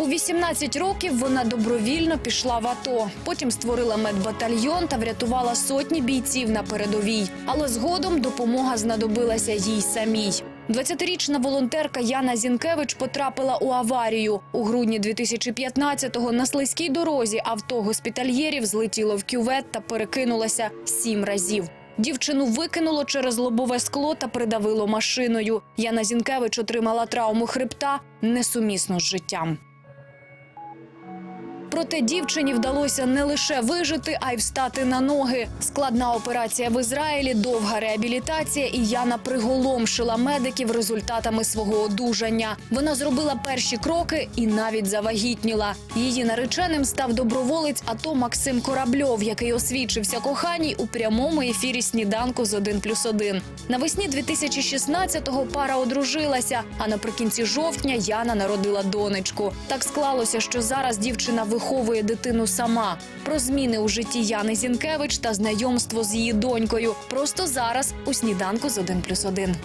У 18 років вона добровільно пішла в АТО. Потім створила медбатальйон та врятувала сотні бійців на передовій. Але згодом допомога знадобилася їй самій. 20-річна волонтерка Яна Зінкевич потрапила у аварію. У грудні 2015-го на слизькій дорозі авто госпітальєрів злетіло в кювет та перекинулося сім разів. Дівчину викинуло через лобове скло та придавило машиною. Яна Зінкевич отримала травму хребта несумісну з життям. Проте дівчині вдалося не лише вижити, а й встати на ноги. Складна операція в Ізраїлі, довга реабілітація, і Яна приголомшила медиків результатами свого одужання. Вона зробила перші кроки і навіть завагітніла. Її нареченим став доброволець АТО Максим Корабльов, який освідчився коханій у прямому ефірі сніданку з 1 плюс 1. Навесні 2016-го пара одружилася, а наприкінці жовтня Яна народила донечку. Так склалося, що зараз дівчина виховує дитину сама. Про зміни у житті Яни Зінкевич та знайомство з її донькою. Просто зараз у сніданку з 1 плюс 1.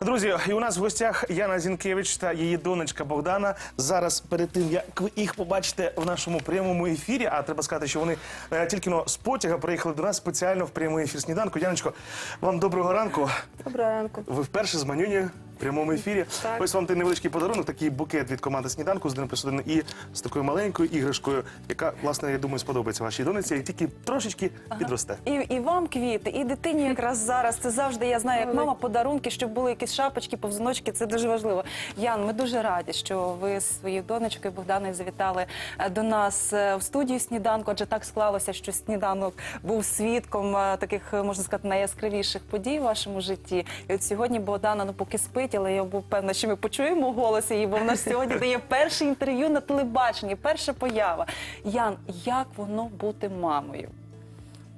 Друзі, і у нас в гостях Яна Зінкевич та її донечка Богдана. Зараз перед тим, як ви їх побачите в нашому прямому ефірі, а треба сказати, що вони е, тільки но з потяга приїхали до нас спеціально в прямий ефір сніданку. Яночко, вам доброго ранку. Доброго ранку. Ви вперше з Манюні в прямому ефірі. Так. Ось вам той невеличкий подарунок, такий букет від команди сніданку з Днем плюс один і з такою маленькою іграшкою, яка, власне, я думаю, сподобається вашій донеці, і тільки трошечки підросте. І, і вам квіти, і дитині якраз зараз. Це завжди я знаю, як мама подарунки, щоб були якісь шапочки, повзуночки. Це дуже важливо. Ян, ми дуже раді, що ви з своєю донечкою Богданою завітали е, до нас е, в студію сніданку. Адже так склалося, що сніданок був свідком е, таких, можна сказати, найяскравіших подій в вашому житті. І от сьогодні Богдана ну поки спить, але я був певна, що ми почуємо голос її, бо вона ж сьогодні дає перше інтерв'ю на телебаченні, перша поява. Ян, як воно бути мамою?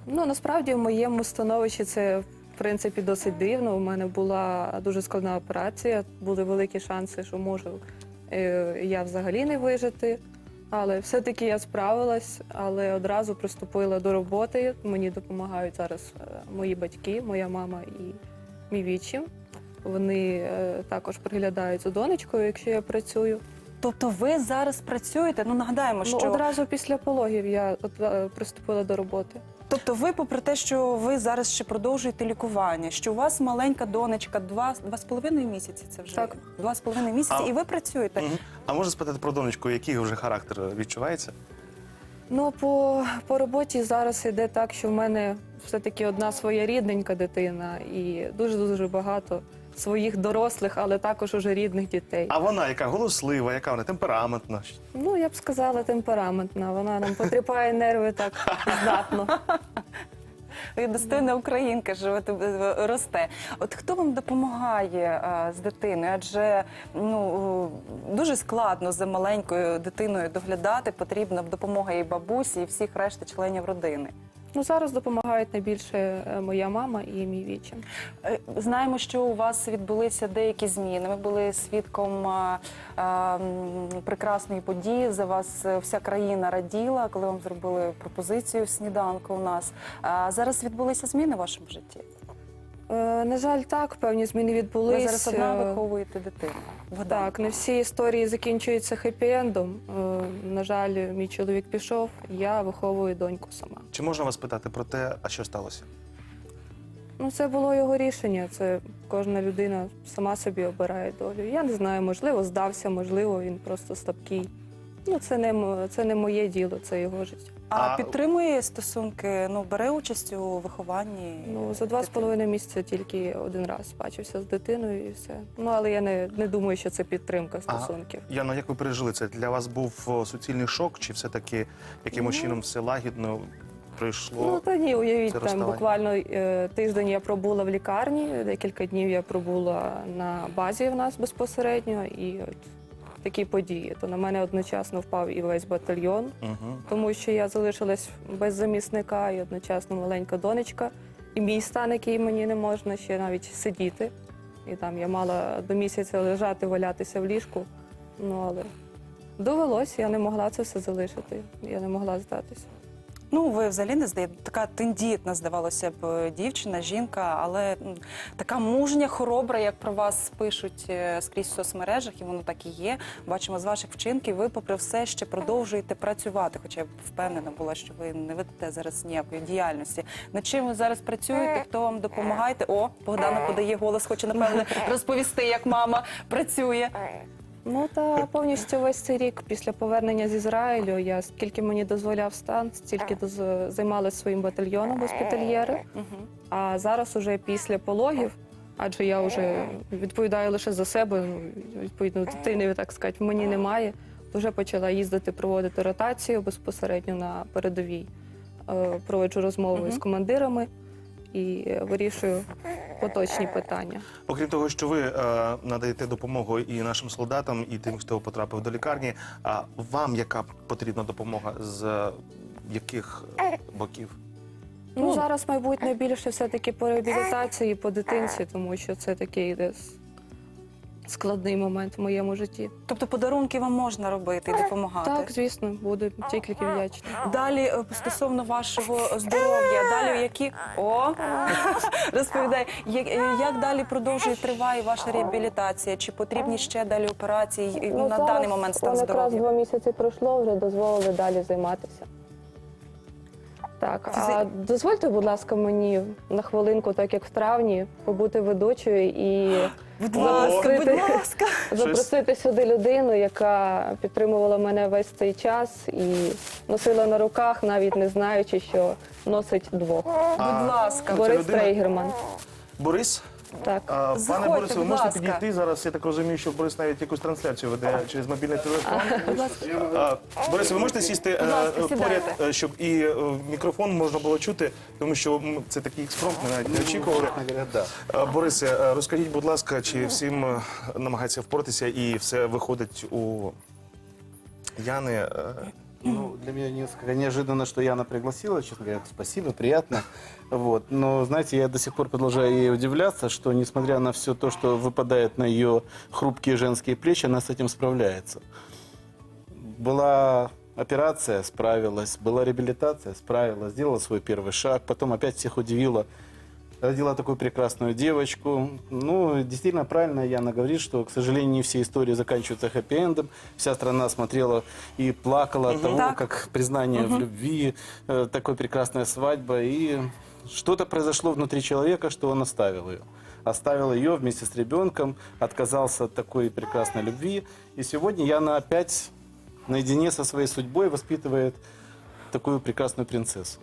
Ну насправді в моєму становищі це в принципі досить дивно. У мене була дуже складна операція, були великі шанси, що можу е, я взагалі не вижити. Але все-таки я справилась, але одразу приступила до роботи. Мені допомагають зараз е, мої батьки, моя мама і мій відчим. Вони е, також приглядають за донечкою, якщо я працюю. Тобто ви зараз працюєте? Ну нагадаємо, що Ну, одразу після пологів я от, е, приступила до роботи. тобто, ви, попри те, що ви зараз ще продовжуєте лікування, що у вас маленька донечка, два два з половиною місяці. Це вже Так. два з половиною місяці, А- і ви працюєте. Мгм. А можна спитати про донечку, який вже характер відчувається? Ну, по, по роботі зараз іде так, що в мене все-таки одна своя рідненька дитина і дуже-дуже багато своїх дорослих, але також уже рідних дітей. А вона яка голослива, яка вона темпераментна. Ну, я б сказала, темпераментна. Вона нам потріпає нерви так здатно. Ви достойна українка, живете росте. От хто вам допомагає е, з дитиною? Адже ну дуже складно за маленькою дитиною доглядати. Потрібна допомога і бабусі, і всіх решти членів родини. Ну, зараз допомагають найбільше е, моя мама і мій вічим. Е, Знаємо, що у вас відбулися деякі зміни. Ми були свідком а, прекрасної події. За вас е, вся країна раділа, коли вам зробили пропозицію сніданку. У нас а зараз відбулися зміни в вашому житті. Е, на жаль, так, певні зміни Ви зараз одна Е, виховуєте дитину. Так, не всі історії закінчуються хеппі-ендом. Е, На жаль, мій чоловік пішов, я виховую доньку сама. Чи можна вас питати про те, а що сталося? Ну, це було його рішення. Це кожна людина сама собі обирає долю. Я не знаю, можливо, здався, можливо, він просто слабкий. Ну, це не це не моє діло, це його життя. А, А- підтримує стосунки, ну бере участь у вихованні. Ну за два з дитини? половиною місяця тільки один раз бачився з дитиною і все. Ну але я не, не думаю, що це підтримка стосунків. Яно, як ви пережили це? Для вас був о, суцільний шок, чи все-таки якимось Ну. чином все лагідно пройшло? Ну та ні, уявіть, це там розставання. буквально е, тиждень я пробула в лікарні, декілька днів я пробула на базі в нас безпосередньо, і от такі події. То на мене одночасно впав і весь батальйон, Угу. тому що я залишилась без замісника і одночасно маленька донечка. І мій стан, який мені не можна ще навіть сидіти. І там я мала до місяця лежати, валятися в ліжку. Ну але довелося, я не могла це все залишити. Я не могла здатися. Ну, ви взагалі не здаєте, така тендітна, здавалося б, дівчина, жінка, але м, така мужня, хоробра, як про вас пишуть е, скрізь в соцмережах, і воно так і є. Бачимо з ваших вчинків, ви, попри все, ще продовжуєте працювати. Хоча я б впевнена була, що ви не ведете зараз ніякої діяльності. Над чим ви зараз працюєте? Хто вам допомагає? О, Богдана подає голос, хоче напевне розповісти, як мама працює. Ну та повністю весь цей рік після повернення з Ізраїлю я скільки мені дозволяв стан, стільки доз- займалася своїм батальйоном госпітальєри. А зараз уже після пологів, адже я вже відповідаю лише за себе, ну, відповідно дитини, так сказати, мені немає. Вже почала їздити проводити ротацію безпосередньо на передовій. Е, Проводжу розмови з командирами і е, вирішую поточні питання. Окрім того, що ви е, надаєте допомогу і нашим солдатам, і тим, хто потрапив до лікарні. А вам яка потрібна допомога з е, яких е, боків? Ну, зараз майбутнє більше все-таки по реабілітації, по дитинці, тому що це такий десь складний момент в моєму житті. Тобто подарунки вам можна робити і допомагати. Так, звісно, буду тільки вдячна. Далі е, стосовно вашого здоров'я, далі які о розповідай, як, е, як далі продовжує триває ваша реабілітація? Чи потрібні ще далі операції і на даний момент стан Якраз здоров'я? два місяці пройшло, вже дозволили далі займатися. Так, а дозвольте, будь ласка, мені на хвилинку, так як в травні, побути ведучою і Будь ласка, будь Скрити. ласка. запросити сюди людину, яка підтримувала мене весь цей час і носила на руках, навіть не знаючи, що носить двох. Будь ласка. Борис людина- Трейгерман. Борис? Так. А, пане Заходьте, Борисе, ви будь можете ласка. підійти зараз. Я так розумію, що Борис навіть якусь трансляцію веде через мобільний телефон. А, Борисе, ви можете сісти е, ласка, поряд, сідайте. е, щоб і е, мікрофон можна було чути, тому що м, це такий експромт, ми навіть не очікували. А, Борисе, е, розкажіть, будь ласка, чи всім е, намагається впоратися і все виходить у Яни? е, Ну, для меня несколько неожиданно, что Яна пригласила, честно говоря, спасибо, приятно. Вот. Но, знаете, я до сих пор продолжаю ей удивляться, что, несмотря на все то, что выпадает на ее хрупкие женские плечи, она с этим справляется. Была операция, справилась, была реабилитация, справилась, сделала свой первый шаг, потом опять всех удивила, родила такую прекрасную девочку. Ну, действительно, правильно Яна говорит, что, к сожалению, не все истории заканчиваются хэппи-эндом. Вся страна смотрела и плакала от того, Так. как признание в любви, э, такой прекрасная свадьба. И что-то произошло внутри человека, что он оставил ее. Оставил ее вместе с ребенком, отказался от такой прекрасной любви. И сегодня Яна опять наедине со своей судьбой воспитывает такую прекрасную принцессу.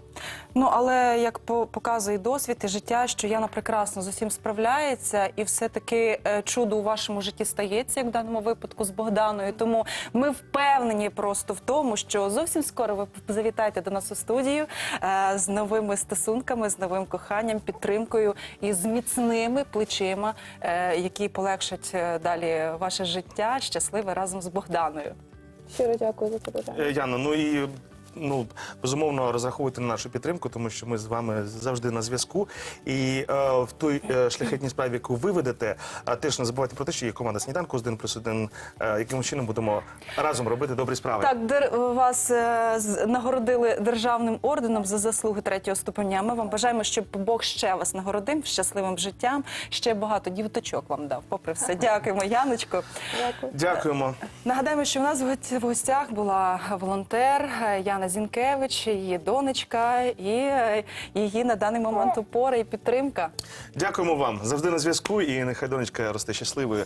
Ну але як показує досвід і життя, що Яна прекрасно з усім справляється, і все-таки е, чудо у вашому житті стається, як в даному випадку з Богданою. Тому ми впевнені просто в тому, що зовсім скоро ви завітаєте до нас у студію е, з новими стосунками, з новим коханням, підтримкою і з міцними плечима, е, які полегшать далі ваше життя щасливе разом з Богданою. Щиро дякую за побажання. Е, Яно, ну і ну безумовно розраховуйте на нашу підтримку, тому що ми з вами завжди на зв'язку. І е, в той е, шляхетній справі, яку ви ведете, а теж не забувайте про те, що є команда сніданку з 1 плюс 1, е, яким чином будемо разом робити добрі справи. Так, дер, вас е, з- нагородили державним орденом за заслуги третього ступеня. Ми вам бажаємо, щоб Бог ще вас нагородив щасливим життям. Ще багато дівточок вам дав. Попри все, дякуємо, Яночко. Дякую. Дякуємо. Нагадаємо, що в нас в гості- в гостях була волонтер е, Яна Зінкевич, її донечка і е, її на даний момент опора і підтримка. Дякуємо вам завжди на зв'язку. І нехай донечка росте щасливою.